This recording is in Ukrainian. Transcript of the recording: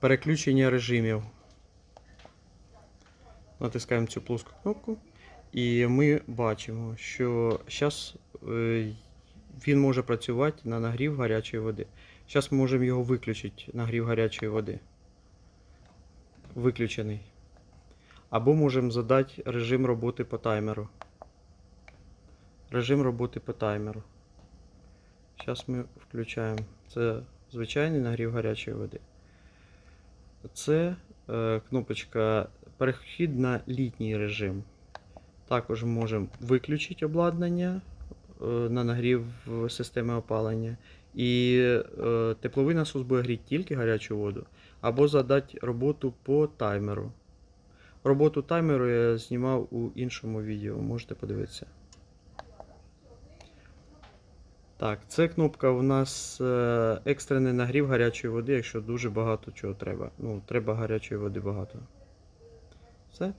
переключення режимів. Натискаємо цю плоску кнопку. І ми бачимо, що зараз він може працювати на нагрів гарячої води. Зараз ми можемо його виключити, нагрів гарячої води. Виключений. Або можемо задати режим роботи по таймеру. Режим роботи по таймеру. Зараз ми включаємо. Це звичайний нагрів гарячої води. Це е, кнопочка перехід на літній режим. Також можемо виключити обладнання е, на нагрів системи опалення. І е, тепловий насос буде гріти тільки гарячу воду, або задати роботу по таймеру. Роботу таймеру я знімав у іншому відео, можете подивитися. Так, це кнопка у нас е, екстрений нагрів гарячої води, якщо дуже багато чого треба. Ну, треба гарячої води багато. Все.